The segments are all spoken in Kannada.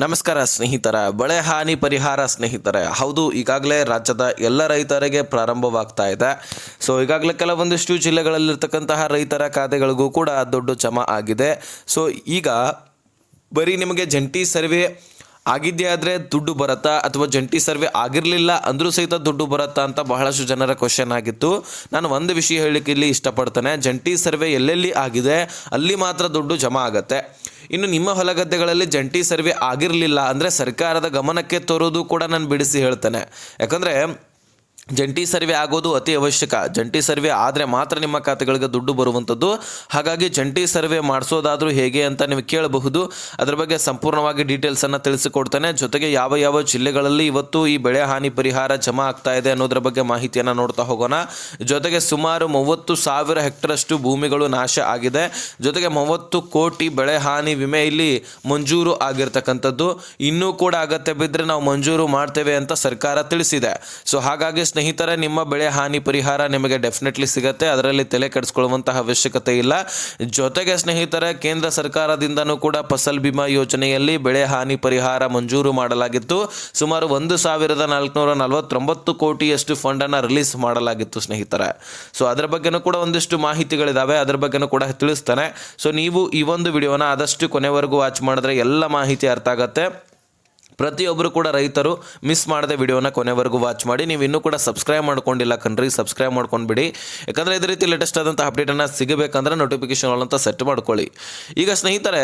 ನಮಸ್ಕಾರ ಸ್ನೇಹಿತರ, ಬೆಳೆ ಹಾನಿ ಪರಿಹಾರ ಸ್ನೇಹಿತರೆ. ಹೌದು, ಈಗಾಗಲೇ ರಾಜ್ಯದ ಎಲ್ಲ ರೈತರಿಗೆ ಪ್ರಾರಂಭವಾಗ್ತಾ ಇದೆ. ಸೊ ಈಗಾಗಲೇ ಕೆಲವೊಂದಿಷ್ಟು ಜಿಲ್ಲೆಗಳಲ್ಲಿರ್ತಕ್ಕಂತಹ ರೈತರ ಖಾತೆಗಳಿಗೂ ಕೂಡ ದೊಡ್ಡ ಜಮಾ ಆಗಿದೆ. ಸೊ ಈಗ ಬರೀ ನಿಮಗೆ ಜಂಟಿ ಸರ್ವೆ ಆಗಿದ್ದೇ ಆದರೆ ದುಡ್ಡು ಬರುತ್ತಾ ಅಥವಾ ಜಂಟಿ ಸರ್ವೆ ಆಗಿರಲಿಲ್ಲ ಅಂದರೂ ಸಹಿತ ದುಡ್ಡು ಬರುತ್ತಾ ಅಂತ ಬಹಳಷ್ಟು ಜನರ ಕ್ವಶನ್ ಆಗಿತ್ತು. ನಾನು ಒಂದು ವಿಷಯ ಹೇಳಿಕೆ ಇಲ್ಲಿ ಇಷ್ಟಪಡ್ತೇನೆ. ಜಂಟಿ ಸರ್ವೆ ಎಲ್ಲೆಲ್ಲಿ ಆಗಿದೆ, ಅಲ್ಲಿ ಮಾತ್ರ ದುಡ್ಡು ಜಮಾ ಆಗತ್ತೆ. ಇನ್ನು ನಿಮ್ಮ ಹೊಲಗದ್ದೆಗಳಲ್ಲಿ ಜಂಟಿ ಸರ್ವೆ ಆಗಿರಲಿಲ್ಲ ಅಂದರೆ ಸರ್ಕಾರದ ಗಮನಕ್ಕೆ ತರೋದು ಕೂಡ ನಾನು ಬಿಡಿಸಿ ಹೇಳ್ತೇನೆ. ಯಾಕಂದರೆ ಜಂಟಿ ಸರ್ವೆ ಆಗೋದು ಅತಿ ಅವಶ್ಯಕ. ಜಂಟಿ ಸರ್ವೆ ಆದರೆ ಮಾತ್ರ ನಿಮ್ಮ ಖಾತೆಗಳಿಗೆ ದುಡ್ಡು ಬರುವಂಥದ್ದು. ಹಾಗಾಗಿ ಜಂಟಿ ಸರ್ವೆ ಮಾಡಿಸೋದಾದರೂ ಹೇಗೆ ಅಂತ ನೀವು ಕೇಳಬಹುದು. ಅದರ ಬಗ್ಗೆ ಸಂಪೂರ್ಣವಾಗಿ ಡೀಟೇಲ್ಸನ್ನು ತಿಳಿಸಿಕೊಡ್ತೇನೆ. ಜೊತೆಗೆ ಯಾವ ಯಾವ ಜಿಲ್ಲೆಗಳಲ್ಲಿ ಇವತ್ತು ಈ ಬೆಳೆ ಹಾನಿ ಪರಿಹಾರ ಜಮಾ ಆಗ್ತಾ ಇದೆ ಅನ್ನೋದ್ರ ಬಗ್ಗೆ ಮಾಹಿತಿಯನ್ನು ನೋಡ್ತಾ ಹೋಗೋಣ. ಜೊತೆಗೆ ಸುಮಾರು ಮೂವತ್ತು ಸಾವಿರ ಹೆಕ್ಟರಷ್ಟು ಭೂಮಿಗಳು ನಾಶ ಆಗಿದೆ. ಜೊತೆಗೆ ಮೂವತ್ತು ಕೋಟಿ ಬೆಳೆ ಹಾನಿ ವಿಮೆ ಇಲ್ಲಿ ಮಂಜೂರು ಆಗಿರ್ತಕ್ಕಂಥದ್ದು. ಇನ್ನೂ ಕೂಡ ಅಗತ್ಯ ಬಿದ್ದರೆ ನಾವು ಮಂಜೂರು ಮಾಡ್ತೇವೆ ಅಂತ ಸರ್ಕಾರ ತಿಳಿಸಿದೆ. ಸೊ ಹಾಗಾಗಿ ಸ್ನೇಹಿತರೆ, ನಿಮ್ಮ ಬೆಳೆ ಹಾನಿ ಪರಿಹಾರ ನಿಮಗೆ ಡೆಫಿನೆಟ್ಲಿ ಸಿಗತ್ತೆ. ಅದರಲ್ಲಿ ತಲೆ ಕೆಡಿಸ್ಕೊಳ್ಳುವಂತಹ ಅವಶ್ಯಕತೆ ಇಲ್ಲ. ಜೊತೆಗೆ ಸ್ನೇಹಿತರೆ, ಕೇಂದ್ರ ಸರ್ಕಾರದಿಂದನೂ ಕೂಡ ಫಸಲ್ ಬಿಮಾ ಯೋಜನೆಯಲ್ಲಿ ಬೆಳೆ ಹಾನಿ ಪರಿಹಾರ ಮಂಜೂರು ಮಾಡಲಾಗಿತ್ತು. ಸುಮಾರು ಒಂದು ಸಾವಿರದ ನಾಲ್ಕುನೂರ ನಲವತ್ತೊಂಬತ್ತು ಕೋಟಿಯಷ್ಟು ಫಂಡನ್ನು ರಿಲೀಸ್ ಮಾಡಲಾಗಿತ್ತು ಸ್ನೇಹಿತರೆ. ಸೊ ಅದರ ಬಗ್ಗೆನೂ ಕೂಡ ಒಂದಿಷ್ಟು ಮಾಹಿತಿಗಳಿದ್ದಾವೆ ಅದರ ಬಗ್ಗೆನೂ ಕೂಡ ತಿಳಿಸ್ತಾನೆ. ಸೊ ನೀವು ಈ ಒಂದು ವಿಡಿಯೋನ ಆದಷ್ಟು ಕೊನೆವರೆಗೂ ವಾಚ್ ಮಾಡಿದ್ರೆ ಎಲ್ಲ ಮಾಹಿತಿ ಅರ್ಥ ಆಗತ್ತೆ. ಪ್ರತಿಯೊಬ್ಬರು ಕೂಡ ರೈತರು ಮಿಸ್ ಮಾಡದೆ ವಿಡಿಯೋನ ಕೊನೆವರೆಗೂ ವಾಚ್ ಮಾಡಿ, ನೀವು ಇನ್ನೂ ಕೂಡ ಸಬ್ಸ್ಕ್ರೈಬ್ ಮಾಡ್ಕೊಂಡಿಲ್ಲ ಕಣ್ರಿ ಸಬ್ಸ್ಕ್ರೈಬ್ ಮಾಡ್ಕೊಂಡ್ಬಿಡಿ. ಯಾಕಂದರೆ ಇದೇ ರೀತಿ ಲೇಟೆಸ್ಟ್ ಆದಂಥ ಅಪ್ಡೇಟನ್ನು ಸಿಗಬೇಕಂದ್ರೆ ನೋಟಿಫಿಕೇಶನ್ ಅಂತ ಸೆಟ್ ಮಾಡ್ಕೊಳ್ಳಿ. ಈಗ ಸ್ನೇಹಿತರೆ,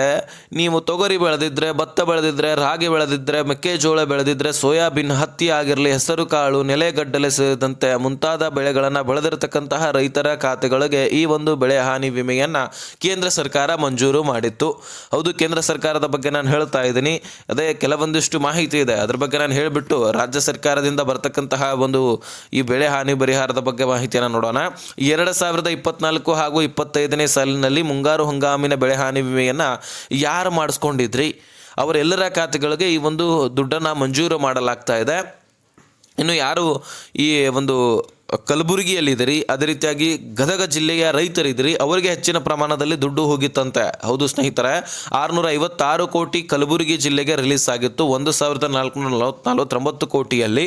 ನೀವು ತೊಗರಿ ಬೆಳೆದಿದ್ರೆ, ಭತ್ತ ಬೆಳೆದಿದ್ರೆ, ರಾಗಿ ಬೆಳೆದಿದ್ರೆ, ಮೆಕ್ಕೆಜೋಳ ಬೆಳೆದಿದ್ರೆ, ಸೋಯಾಬೀನ್ ಹತ್ತಿ ಆಗಿರಲಿ ಹೆಸರು ಕಾಳು ನೆಲೆಗಡ್ಡಲೆ ಸೇರಿದಂತೆ ಮುಂತಾದ ಬೆಳೆಗಳನ್ನು ಬೆಳೆದಿರತಕ್ಕಂತಹ ರೈತರ ಖಾತೆಗಳಿಗೆ ಈ ಒಂದು ಬೆಳೆ ಹಾನಿ ವಿಮೆಯನ್ನು ಕೇಂದ್ರ ಸರ್ಕಾರ ಮಂಜೂರು ಮಾಡಿತ್ತು. ಹೌದು, ಕೇಂದ್ರ ಸರ್ಕಾರದ ಬಗ್ಗೆ ನಾನು ಹೇಳ್ತಾ ಇದ್ದೀನಿ. ಅದೇ ಕೆಲವೊಂದಿಷ್ಟು ಮಾಹಿತಿ ಇದೆ. ಅದ್ರ ಬಗ್ಗೆ ನಾನು ಹೇಳಿಬಿಟ್ಟು ರಾಜ್ಯ ಸರ್ಕಾರದಿಂದ ಬರ್ತಕ್ಕಂತಹ ಒಂದು ಈ ಬೆಳೆ ಹಾನಿ ಪರಿಹಾರದ ಬಗ್ಗೆ ಮಾಹಿತಿಯನ್ನು ನೋಡೋಣ. ಎರಡು ಸಾವಿರದ ಇಪ್ಪತ್ನಾಲ್ಕು ಹಾಗೂ ಇಪ್ಪತ್ತೈದನೇ ಸಾಲಿನಲ್ಲಿ ಮುಂಗಾರು ಹಂಗಾಮಿನ ಬೆಳೆ ಹಾನಿ ವಿಮೆಯನ್ನು ಯಾರು ಮಾಡಿಸ್ಕೊಂಡಿದ್ರಿ? ಅವರೆಲ್ಲರ ಖಾತೆಗಳಿಗೆ ಈ ಒಂದು ದುಡ್ಡನ್ನು ಮಂಜೂರು ಮಾಡಲಾಗ್ತಾ ಇದೆ. ಇನ್ನು ಯಾರು ಈ ಒಂದು ಕಲಬುರಗಿಯಲ್ಲಿದ್ದೀರಿ. ಅದೇ ರೀತಿಯಾಗಿ ಗದಗ ಜಿಲ್ಲೆಯ ರೈತರಿದ್ದೀರಿ. ಅವರಿಗೆ ಹೆಚ್ಚಿನ ಪ್ರಮಾಣದಲ್ಲಿ ದುಡ್ಡು ಹೋಗಿತ್ತಂತೆ. ಹೌದು ಸ್ನೇಹಿತರೆ ಆರುನೂರ ಐವತ್ತಾರು ಕೋಟಿ ಕಲಬುರಗಿ ಜಿಲ್ಲೆಗೆ ರಿಲೀಸ್ ಆಗಿತ್ತು. ಒಂದು ಸಾವಿರದ ನಾಲ್ಕುನೂರ ನಲವತ್ತು ನಲವತ್ತೊಂಬತ್ತು ಕೋಟಿಯಲ್ಲಿ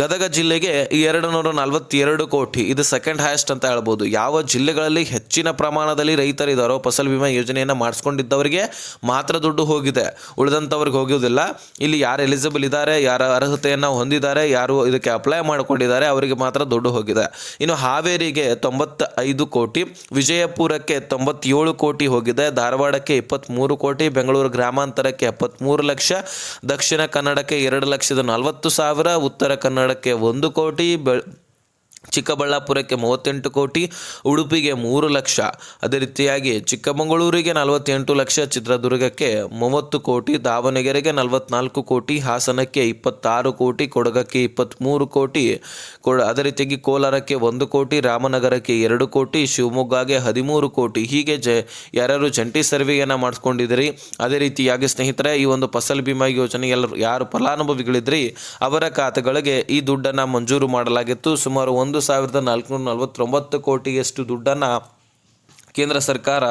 ಗದಗ ಜಿಲ್ಲೆಗೆ ಎರಡು ನೂರ ನಲವತ್ತೆರಡು ಕೋಟಿ. ಇದು ಸೆಕೆಂಡ್ ಹೈಯೆಸ್ಟ್ ಅಂತ ಹೇಳ್ಬೋದು. ಯಾವ ಜಿಲ್ಲೆಗಳಲ್ಲಿ ಹೆಚ್ಚಿನ ಪ್ರಮಾಣದಲ್ಲಿ ರೈತರಿದ್ದಾರೋ, ಫಸಲ್ ಬಿಮಾ ಯೋಜನೆಯನ್ನು ಮಾಡಿಸ್ಕೊಂಡಿದ್ದವರಿಗೆ ಮಾತ್ರ ದುಡ್ಡು ಹೋಗಿದೆ. ಉಳಿದಂಥವ್ರಿಗೆ ಹೋಗೋದಿಲ್ಲ ಇಲ್ಲಿ ಯಾರು ಎಲಿಜಿಬಲ್ ಇದ್ದಾರೆ, ಯಾರ ಅರ್ಹತೆಯನ್ನು ಹೊಂದಿದ್ದಾರೆ, ಯಾರು ಇದಕ್ಕೆ ಅಪ್ಲೈ ಮಾಡಿಕೊಂಡಿದ್ದಾರೆ, ಅವರಿಗೆ ಮಾತ್ರ ದುಡ್ಡು ಹೋಗಿದೆ. ಇನ್ನು ಹಾವೇರಿಗೆ ತೊಂಬತ್ತ ಐದು ಕೋಟಿ, ವಿಜಯಪುರಕ್ಕೆ ತೊಂಬತ್ತೇಳು ಕೋಟಿ ಹೋಗಿದೆ. ಧಾರವಾಡಕ್ಕೆ ಇಪ್ಪತ್ತ್ಮೂರು ಕೋಟಿ, ಬೆಂಗಳೂರು ಗ್ರಾಮಾಂತರಕ್ಕೆ ಎಪ್ಪತ್ತ್ಮೂರು ಲಕ್ಷ, ದಕ್ಷಿಣ ಕನ್ನಡಕ್ಕೆ ಎರಡು ಲಕ್ಷದ ನಲವತ್ತು ಸಾವಿರ, ಉತ್ತರ ಕನ್ನಡಕ್ಕೆ ಒಂದು ಕೋಟಿ ಚಿಕ್ಕಬಳ್ಳಾಪುರಕ್ಕೆ ಮೂವತ್ತೆಂಟು ಕೋಟಿ, ಉಡುಪಿಗೆ ಮೂರು ಲಕ್ಷ. ಅದೇ ರೀತಿಯಾಗಿ ಚಿಕ್ಕಮಗಳೂರಿಗೆ ನಲವತ್ತೆಂಟು ಲಕ್ಷ, ಚಿತ್ರದುರ್ಗಕ್ಕೆ ಮೂವತ್ತು ಕೋಟಿ, ದಾವಣಗೆರೆಗೆ ನಲವತ್ನಾಲ್ಕು ಕೋಟಿ, ಹಾಸನಕ್ಕೆ ಇಪ್ಪತ್ತಾರು ಕೋಟಿ, ಕೊಡಗಕ್ಕೆ ಇಪ್ಪತ್ತ್ಮೂರು ಕೋಟಿ, ಕೊಡ, ಅದೇ ರೀತಿಯಾಗಿ ಕೋಲಾರಕ್ಕೆ ಒಂದು ಕೋಟಿ, ರಾಮನಗರಕ್ಕೆ ಎರಡು ಕೋಟಿ, ಶಿವಮೊಗ್ಗಗೆ ಹದಿಮೂರು ಕೋಟಿ. ಹೀಗೆ ಜ, ಯಾರ್ಯಾರು ಜಂಟಿ ಸರ್ವೆಯನ್ನು ಮಾಡಿಸ್ಕೊಂಡಿದ್ದೀರಿ, ಅದೇ ರೀತಿಯಾಗಿ ಸ್ನೇಹಿತರೆ, ಈ ಒಂದು ಫಸಲ್ ಭೀಮಾ ಯೋಜನೆ ಎಲ್ಲರೂ, ಯಾರು ಫಲಾನುಭವಿಗಳಿದ್ರಿ, ಅವರ ಖಾತೆಗಳಿಗೆ ಈ ದುಡ್ಡನ್ನು ಮಂಜೂರು ಮಾಡಲಾಗಿತ್ತು. ಸುಮಾರು ಒಂದು ಸಾವಿರದ ನಾಲ್ಕುನೂರ ನಲವತ್ತೊಂಬತ್ತು ಕೋಟಿಯಷ್ಟು ದುಡ್ಡನ್ನು ಕೇಂದ್ರ ಸರ್ಕಾರ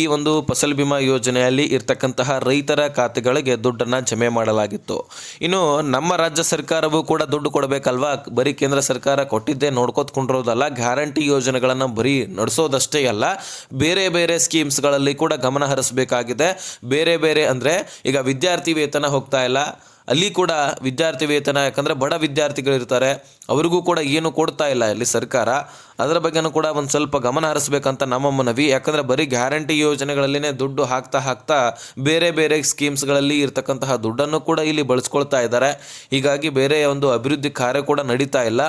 ಈ ಒಂದು ಫಸಲ್ ಬಿಮಾ ಯೋಜನೆಯಲ್ಲಿ ಇರ್ತಕ್ಕಂತಹ ರೈತರ ಖಾತೆಗಳಿಗೆ ದುಡ್ಡನ್ನು ಜಮೆ ಮಾಡಲಾಗಿತ್ತು. ಇನ್ನು ನಮ್ಮ ರಾಜ್ಯ ಸರ್ಕಾರವೂ ಕೂಡ ದುಡ್ಡು ಕೊಡಬೇಕಲ್ವಾ? ಬರೀ ಕೇಂದ್ರ ಸರ್ಕಾರ ಕೊಟ್ಟಿದ್ದೇ ನೋಡ್ಕೋತ್ಕೊಂಡಿರೋದಲ್ಲ ಗ್ಯಾರಂಟಿ ಯೋಜನೆಗಳನ್ನು ಬರೀ ನಡೆಸೋದಷ್ಟೇ ಅಲ್ಲ, ಬೇರೆ ಬೇರೆ ಸ್ಕೀಮ್ಸ್ಗಳಲ್ಲಿ ಕೂಡ ಗಮನ ಹರಿಸಬೇಕಾಗಿದೆ. ಬೇರೆ ಬೇರೆ ಅಂದರೆ ಈಗ ವಿದ್ಯಾರ್ಥಿ ವೇತನ ಹೋಗ್ತಾ ಇಲ್ಲ ಅಲ್ಲಿ ಕೂಡ ವಿದ್ಯಾರ್ಥಿ ವೇತನ ಯಾಕಂದರೆ ಬಡ ವಿದ್ಯಾರ್ಥಿಗಳಿರ್ತಾರೆ ಅವರಿಗೂ ಕೂಡ ಏನು ಕೊಡ್ತಾ ಇಲ್ಲ ಇಲ್ಲಿ ಸರ್ಕಾರ. ಅದರ ಬಗ್ಗೆನೂ ಕೂಡ ಒಂದು ಸ್ವಲ್ಪ ಗಮನ ಹರಿಸ್ಬೇಕಂತ ನಮ್ಮ ಮನವಿ. ಯಾಕಂದರೆ ಬರೀ ಗ್ಯಾರಂಟಿ ಯೋಜನೆಗಳಲ್ಲಿನೇ ದುಡ್ಡು ಹಾಕ್ತಾ ಹಾಕ್ತಾ ಬೇರೆ ಬೇರೆ ಸ್ಕೀಮ್ಸ್ಗಳಲ್ಲಿ ಇರ್ತಕ್ಕಂತಹ ದುಡ್ಡನ್ನು ಕೂಡ ಇಲ್ಲಿ ಬಳಸ್ಕೊಳ್ತಾ ಇದ್ದಾರೆ. ಹೀಗಾಗಿ ಬೇರೆ ಒಂದು ಅಭಿವೃದ್ಧಿ ಕಾರ್ಯ ಕೂಡ ನಡೀತಾ ಇಲ್ಲ.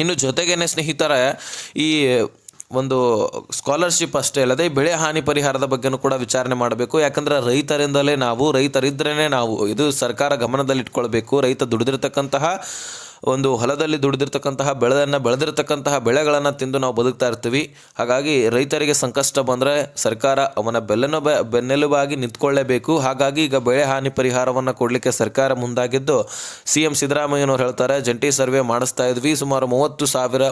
ಇನ್ನು ಜೊತೆಗೇನೆ ಸ್ನೇಹಿತರೆ, ಈ ಒಂದು ಸ್ಕಾಲರ್ಶಿಪ್ ಅಷ್ಟೇ ಅಲ್ಲದೆ ಬೆಳೆ ಹಾನಿ ಪರಿಹಾರದ ಬಗ್ಗೆನೂ ಕೂಡ ವಿಚಾರಣೆ ಮಾಡಬೇಕು. ಯಾಕಂದರೆ ರೈತರಿಂದಲೇ ನಾವು ರೈತರಿದ್ದರೇ ನಾವು, ಇದು ಸರ್ಕಾರ ಗಮನದಲ್ಲಿ ಇಟ್ಕೊಳ್ಬೇಕು ರೈತ ದುಡಿದಿರ್ತಕ್ಕಂತಹ ಒಂದು ಹೊಲದಲ್ಲಿ ದುಡಿದಿರ್ತಕ್ಕಂತಹ ಬೆಳೆಯನ್ನು, ಬೆಳೆದಿರ್ತಕ್ಕಂತಹ ಬೆಳೆಗಳನ್ನು ತಿಂದು ನಾವು ಬದುಕ್ತಾ ಇರ್ತೀವಿ. ಹಾಗಾಗಿ ರೈತರಿಗೆ ಸಂಕಷ್ಟ ಬಂದರೆ ಸರ್ಕಾರ ಅವನ ಬೆಲ್ಲನ ಬೆನ್ನೆಲುಬಾಗಿ ನಿಂತ್ಕೊಳ್ಳೇಬೇಕು. ಹಾಗಾಗಿ ಈಗ ಬೆಳೆ ಹಾನಿ ಪರಿಹಾರವನ್ನು ಕೊಡಲಿಕ್ಕೆ ಸರ್ಕಾರ ಮುಂದಾಗಿದ್ದು ಸಿ ಎಂ ಸಿದ್ದರಾಮಯ್ಯನವ್ರು ಹೇಳ್ತಾರೆ, ಜಂಟಿ ಸರ್ವೆ ಮಾಡಿಸ್ತಾ ಇದ್ವಿ. ಸುಮಾರು ಮೂವತ್ತು ಸಾವಿರ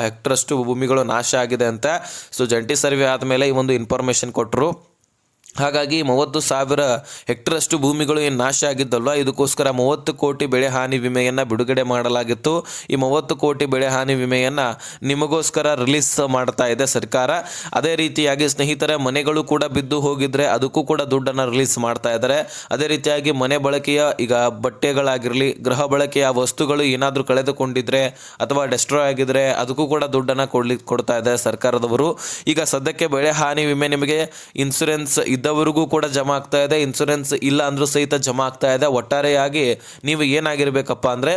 ಹೆಕ್ಟರಷ್ಟು ಭೂಮಿಗಳು ನಾಶ ಆಗಿದೆ ಅಂತ. ಸೊ, ಜಂಟಿ ಸರ್ವೆ ಆದಮೇಲೆ ಈ ಒಂದು ಇನ್ಫಾರ್ಮೇಷನ್ ಕೊಟ್ಟರು ಹಾಗಾಗಿ ಮೂವತ್ತು ಸಾವಿರ ಹೆಕ್ಟರಷ್ಟು ಭೂಮಿಗಳು ಏನು ನಾಶ ಆಗಿದ್ದಲ್ವ? ಇದಕ್ಕೋಸ್ಕರ ಮೂವತ್ತು ಕೋಟಿ ಬೆಳೆ ಹಾನಿ ವಿಮೆಯನ್ನು ಬಿಡುಗಡೆ ಮಾಡಲಾಗಿತ್ತು. ಈ ಮೂವತ್ತು ಕೋಟಿ ಬೆಳೆ ಹಾನಿ ವಿಮೆಯನ್ನು ನಿಮಗೋಸ್ಕರ ರಿಲೀಸ್ ಮಾಡ್ತಾ ಇದೆ ಸರ್ಕಾರ. ಅದೇ ರೀತಿಯಾಗಿ ಸ್ನೇಹಿತರ, ಮನೆಗಳು ಕೂಡ ಬಿದ್ದು ಹೋಗಿದ್ರೆ ಅದಕ್ಕೂ ಕೂಡ ದುಡ್ಡನ್ನು ರಿಲೀಸ್ ಮಾಡ್ತಾ ಇದ್ದಾರೆ. ಅದೇ ರೀತಿಯಾಗಿ ಮನೆ ಬಳಕೆಯ ಈಗ ಬಟ್ಟೆಗಳಾಗಿರಲಿ, ಗೃಹ ಬಳಕೆಯ ವಸ್ತುಗಳು ಏನಾದರೂ ಕಳೆದುಕೊಂಡಿದ್ರೆ ಅಥವಾ ಡೆಸ್ಟ್ರಾಯ್ ಆಗಿದ್ರೆ ಅದಕ್ಕೂ ಕೂಡ ದುಡ್ಡನ್ನು ಕೊಡ್ಲಿ, ಕೊಡ್ತಾ ಇದೆ ಸರ್ಕಾರದವರು. ಈಗ ಸದ್ಯಕ್ಕೆ ಬೆಳೆ ಹಾನಿ ವಿಮೆ ನಿಮಗೆ ಇನ್ಸೂರೆನ್ಸ್ ಇದ್ದವರಿಗೂ ಕೂಡ ಜಮಾ ಆಗ್ತಾ ಇದೆ. ಇನ್ಸೂರೆನ್ಸ್ ಇಲ್ಲ ಅಂದ್ರೂ ಸಹಿತ ಜಮಾ ಆಗ್ತಾ ಇದೆ. ಒಟ್ಟಾರೆಯಾಗಿ ನೀವು ಏನಾಗಿರ್ಬೇಕಪ್ಪ ಅಂದರೆ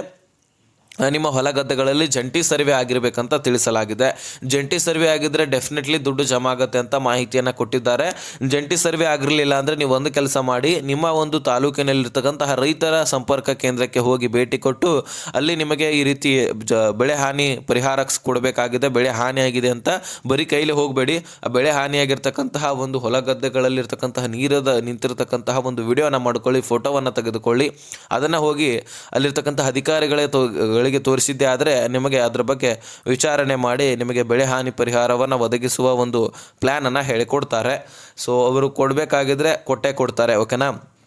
ನಿಮ್ಮ ಹೊಲ ಗದ್ದೆಗಳಲ್ಲಿ ಜಂಟಿ ಸರ್ವೆ ಆಗಿರಬೇಕಂತ ತಿಳಿಸಲಾಗಿದೆ. ಜಂಟಿ ಸರ್ವೆ ಆಗಿದ್ದರೆ ಡೆಫಿನೆಟ್ಲಿ ದುಡ್ಡು ಜಮಾ ಆಗುತ್ತೆ ಅಂತ ಮಾಹಿತಿಯನ್ನು ಕೊಟ್ಟಿದ್ದಾರೆ. ಜಂಟಿ ಸರ್ವೆ ಆಗಿರಲಿಲ್ಲ ಅಂದರೆ ನೀವು ಒಂದು ಕೆಲಸ ಮಾಡಿ, ನಿಮ್ಮ ಒಂದು ತಾಲೂಕಿನಲ್ಲಿರ್ತಕ್ಕಂತಹ ರೈತರ ಸಂಪರ್ಕ ಕೇಂದ್ರಕ್ಕೆ ಹೋಗಿ ಭೇಟಿ ಕೊಟ್ಟು, ಅಲ್ಲಿ ನಿಮಗೆ ಈ ರೀತಿ ಜ, ಬೆಳೆ ಹಾನಿ ಪರಿಹಾರ ಕೊಡಬೇಕಾಗಿದೆ, ಬೆಳೆ ಹಾನಿಯಾಗಿದೆ ಅಂತ ಬರೀ ಕೈಲಿ ಹೋಗಬೇಡಿ. ಆ ಬೆಳೆ ಹಾನಿಯಾಗಿರ್ತಕ್ಕಂತಹ ಒಂದು ಹೊಲ ಗದ್ದೆಗಳಲ್ಲಿರ್ತಕ್ಕಂತಹ ನೀರದ, ನಿಂತಿರ್ತಕ್ಕಂತಹ ಒಂದು ವಿಡಿಯೋನ ಮಾಡ್ಕೊಳ್ಳಿ, ಫೋಟೋವನ್ನು ತೆಗೆದುಕೊಳ್ಳಿ. ಅದನ್ನು ಹೋಗಿ ಅಲ್ಲಿರ್ತಕ್ಕಂಥ ಅಧಿಕಾರಿಗಳೇ ತೋ ತೋರಿಸಿದ್ದೆ ಆದರೆ ನಿಮಗೆ ಅದರ ಬಗ್ಗೆ ವಿಚಾರಣೆ ಮಾಡಿ ನಿಮಗೆ ಬೆಳೆ ಹಾನಿ ಪರಿಹಾರವನ್ನು ಒದಗಿಸುವ ಒಂದು ಪ್ಲ್ಯಾನನ್ನು ಹೇಳಿಕೊಡ್ತಾರೆ. ಸೊ ಅವರು ಕೊಡಬೇಕಾಗಿದ್ರೆ ಕೊಟ್ಟೇ ಕೊಡ್ತಾರೆ ಓಕೆನಾ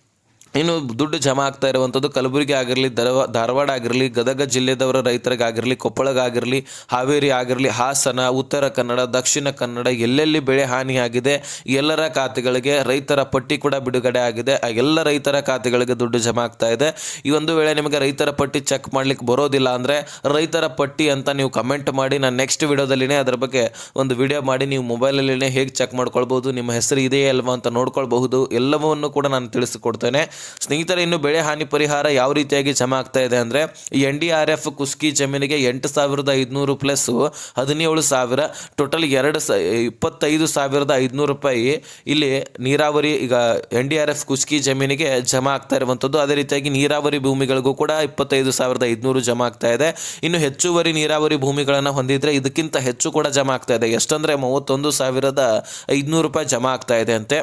ಇನ್ನು ದುಡ್ಡು ಜಮಾ ಆಗ್ತಾ ಇರುವಂಥದ್ದು ಕಲಬುರಗಿ ಆಗಿರಲಿ ದರವಾ ಧಾರವಾಡ ಆಗಿರಲಿ, ಗದಗ ಜಿಲ್ಲೆದವರ ರೈತರಿಗಾಗಿರಲಿ ಕೊಪ್ಪಳಗಾಗಿರಲಿ ಹಾವೇರಿ ಆಗಿರಲಿ, ಹಾಸನ, ಉತ್ತರ ಕನ್ನಡ, ದಕ್ಷಿಣ ಕನ್ನಡ ಎಲ್ಲೆಲ್ಲಿ ಬೆಳೆ ಹಾನಿಯಾಗಿದೆ, ಎಲ್ಲರ ಖಾತೆಗಳಿಗೆ ರೈತರ ಪಟ್ಟಿ ಕೂಡ ಬಿಡುಗಡೆ ಆಗಿದೆ. ಆ ಎಲ್ಲ ರೈತರ ಖಾತೆಗಳಿಗೆ ದುಡ್ಡು ಜಮಾ ಆಗ್ತಾ ಇದೆ. ಈ ಒಂದು ವೇಳೆ ನಿಮಗೆ ರೈತರ ಪಟ್ಟಿ ಚೆಕ್ ಮಾಡ್ಲಿಕ್ಕೆ ಬರೋದಿಲ್ಲ ಅಂದರೆ ರೈತರ ಪಟ್ಟಿ ಅಂತ ನೀವು ಕಮೆಂಟ್ ಮಾಡಿ, ನಾನು ನೆಕ್ಸ್ಟ್ ವಿಡಿಯೋದಲ್ಲಿನೇ ಅದರ ಬಗ್ಗೆ ಒಂದು ವಿಡಿಯೋ ಮಾಡಿ, ನೀವು ಮೊಬೈಲಲ್ಲಿನೇ ಹೇಗೆ ಚೆಕ್ ಮಾಡ್ಕೊಳ್ಬೋದು ನಿಮ್ಮ ಹೆಸರು ಇದೆಯೇ ಅಲ್ವಾ ಅಂತ ನೋಡ್ಕೊಳ್ಬಹುದು. ಎಲ್ಲವನ್ನೂ ಕೂಡ ನಾನು ತಿಳಿಸಿಕೊಡ್ತೇನೆ. ಸ್ನೇಹಿತರೆ, ಇನ್ನು ಬೆಳೆ ಹಾನಿ ಪರಿಹಾರ ಯಾವ ರೀತಿಯಾಗಿ ಜಮಾ ಆಗ್ತಾ ಇದೆ ಅಂದರೆ ಎನ್ ಡಿ ಆರ್ ಎಫ್ ಕುಸ್ಕಿ ಜಮೀನಿಗೆ ಎಂಟು ಸಾವಿರದ ಐದುನೂರು ಪ್ಲಸ್ ಹದಿನೇಳು ಸಾವಿರ ಟೋಟಲ್ ಎರಡು ಸ, ಇಪ್ಪತ್ತೈದು ಸಾವಿರದ ಐದುನೂರು ರೂಪಾಯಿ ಇಲ್ಲಿ ನೀರಾವರಿ, ಈಗ ಎನ್ ಡಿ ಆರ್ ಎಫ್ ಕುಸ್ಕಿ ಜಮೀನಿಗೆ ಜಮಾ ಆಗ್ತಾ ಇರುವಂಥದ್ದು ಅದೇ ರೀತಿಯಾಗಿ ನೀರಾವರಿ ಭೂಮಿಗಳಿಗೂ ಕೂಡ ಇಪ್ಪತ್ತೈದು ಸಾವಿರದ ಐದುನೂರು ಜಮಾ ಆಗ್ತಾ ಇದೆ. ಇನ್ನು ಹೆಚ್ಚುವರಿ ನೀರಾವರಿ ಭೂಮಿಗಳನ್ನು ಹೊಂದಿದ್ರೆ, ಇದಕ್ಕಿಂತ ಹೆಚ್ಚು ಕೂಡ ಜಮಾ ಆಗ್ತಾ ಇದೆ. ಎಷ್ಟಂದರೆ, ಮೂವತ್ತೊಂದು ಸಾವಿರದ ಐದುನೂರು ರೂಪಾಯಿ ಜಮಾ ಆಗ್ತಾ ಇದೆ ಅಂತೆ.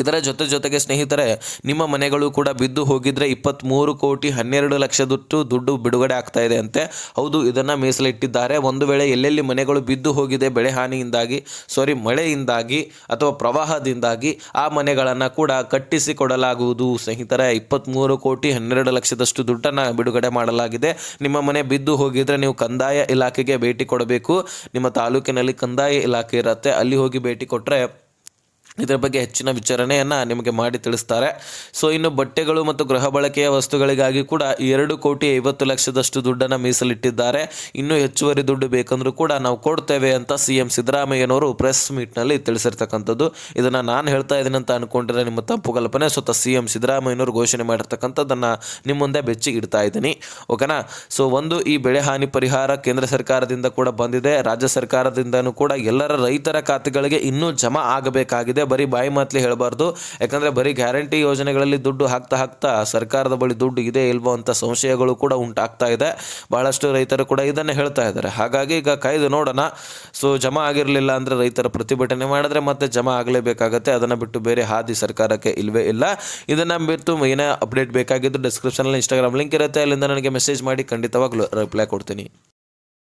ಇದರ ಜೊತೆ ಜೊತೆಗೆ ಸ್ನೇಹಿತರೆ, ನಿಮ್ಮ ಮನೆಗಳು ಕೂಡ ಬಿದ್ದು ಹೋಗಿದ್ರೆ ಇಪ್ಪತ್ತ್ಮೂರು ಕೋಟಿ ಹನ್ನೆರಡು ಲಕ್ಷದಷ್ಟು ದುಡ್ಡು ಬಿಡುಗಡೆ ಆಗ್ತಾ ಇದೆ ಅಂತೆ. ಹೌದು, ಇದನ್ನು ಮೀಸಲಿಟ್ಟಿದ್ದಾರೆ. ಒಂದು ವೇಳೆ ಎಲ್ಲೆಲ್ಲಿ ಮನೆಗಳು ಬಿದ್ದು ಹೋಗಿದೆ ಬೆಳೆ ಹಾನಿಯಿಂದಾಗಿ ಸಾರಿ ಮಳೆಯಿಂದಾಗಿ ಅಥವಾ ಪ್ರವಾಹದಿಂದಾಗಿ, ಆ ಮನೆಗಳನ್ನು ಕೂಡ ಕಟ್ಟಿಸಿಕೊಡಲಾಗುವುದು. ಸ್ನೇಹಿತರೆ ಇಪ್ಪತ್ತ್ಮೂರು ಕೋಟಿ ಹನ್ನೆರಡು ಲಕ್ಷದಷ್ಟು ದುಡ್ಡನ್ನು ಬಿಡುಗಡೆ ಮಾಡಲಾಗಿದೆ. ನಿಮ್ಮ ಮನೆ ಬಿದ್ದು ಹೋಗಿದ್ರೆ ನೀವು ಕಂದಾಯ ಇಲಾಖೆಗೆ ಭೇಟಿ ಕೊಡಬೇಕು. ನಿಮ್ಮ ತಾಲೂಕಿನಲ್ಲಿ ಕಂದಾಯ ಇಲಾಖೆ ಇರುತ್ತೆ. ಅಲ್ಲಿ ಹೋಗಿ ಭೇಟಿ ಕೊಟ್ಟರೆ ಇದರ ಬಗ್ಗೆ ಹೆಚ್ಚಿನ ವಿಚಾರಣೆಯನ್ನು ನಿಮಗೆ ಮಾಡಿ ತಿಳಿಸ್ತಾರೆ. ಸೊ ಇನ್ನು ಬಟ್ಟೆಗಳು ಮತ್ತು ಗೃಹ ಬಳಕೆಯ ವಸ್ತುಗಳಿಗಾಗಿ ಕೂಡ ಎರಡು ಕೋಟಿ ಐವತ್ತು ಲಕ್ಷದಷ್ಟು ದುಡ್ಡನ್ನು ಮೀಸಲಿಟ್ಟಿದ್ದಾರೆ. ಇನ್ನೂ ಹೆಚ್ಚುವರಿ ದುಡ್ಡು ಬೇಕಂದ್ರೂ ಕೂಡ ನಾವು ಕೊಡ್ತೇವೆ ಅಂತ ಸಿ ಎಂ ಸಿದ್ದರಾಮಯ್ಯನವರು ಪ್ರೆಸ್ ಮೀಟ್ನಲ್ಲಿ ತಿಳಿಸಿರ್ತಕ್ಕಂಥದ್ದು. ಇದನ್ನು ನಾನು ಹೇಳ್ತಾ ಇದ್ದೀನಿ ಅಂತ ಅಂದ್ಕೊಂಡಿರೋ ನಿಮ್ಮ ತಪ್ಪು ಕಲ್ಪನೆ. ಸ್ವತಃ ಸಿ ಎಂ ಸಿದ್ದರಾಮಯ್ಯನವರು ಘೋಷಣೆ ಮಾಡಿರ್ತಕ್ಕಂಥದ್ದನ್ನು ನಿಮ್ಮ ಮುಂದೆ ಬೆಚ್ಚಿ ಇಡ್ತಾ ಇದ್ದೀನಿ. ಓಕೆನಾ ಸೊ ಒಂದು ಈ ಬೆಳೆ ಹಾನಿ ಪರಿಹಾರ ಕೇಂದ್ರ ಸರ್ಕಾರದಿಂದ ಕೂಡ ಬಂದಿದೆ. ರಾಜ್ಯ ಸರ್ಕಾರದಿಂದನೂ ಕೂಡ ಎಲ್ಲರ ರೈತರ ಖಾತೆಗಳಿಗೆ ಇನ್ನೂ ಜಮಾ ಆಗಬೇಕಾಗಿದೆ. ಬರೀ ಬಾಯಿ ಮಾತಲಿ ಹೇಳಬಾರ್ದು. ಯಾಕಂದರೆ ಬರೀ ಗ್ಯಾರಂಟಿ ಯೋಜನೆಗಳಲ್ಲಿ ದುಡ್ಡು ಹಾಕ್ತಾ ಹಾಕ್ತಾ ಸರ್ಕಾರದ ಬಳಿ ದುಡ್ಡು ಇದೆ ಇಲ್ವೋ ಅಂತ ಸಂಶಯಗಳು ಕೂಡ ಉಂಟಾಗ್ತಾ ಇದೆ. ಭಾಳಷ್ಟು ರೈತರು ಕೂಡ ಇದನ್ನೇ ಹೇಳ್ತಾ ಇದ್ದಾರೆ. ಹಾಗಾಗಿ ಈಗ ಕಾಯ್ದು ನೋಡೋಣ. ಸೊ ಜಮಾ ಆಗಿರಲಿಲ್ಲ ಅಂದರೆ ರೈತರ ಪ್ರತಿಭಟನೆ ಮಾಡಿದ್ರೆ ಮತ್ತೆ ಜಮಾ ಆಗಲೇಬೇಕಾಗತ್ತೆ. ಅದನ್ನು ಬಿಟ್ಟು ಬೇರೆ ಹಾದಿ ಸರ್ಕಾರಕ್ಕೆ ಇಲ್ವೇ ಇಲ್ಲ. ಇದನ್ನು ಬಿಟ್ಟು ಏನೇ ಅಪ್ಡೇಟ್ ಬೇಕಾಗಿದ್ದು ಡಿಸ್ಕ್ರಿಪ್ಷನಲ್ಲಿ ಇನ್ಸ್ಟಾಗ್ರಾಮ್ ಲಿಂಕ್ ಇರುತ್ತೆ. ಅಲ್ಲಿಂದ ನನಗೆ ಮೆಸೇಜ್ ಮಾಡಿ ಖಂಡಿತವಾಗ್ಲೂ ರಿಪ್ಲೈ ಕೊಡ್ತೀನಿ.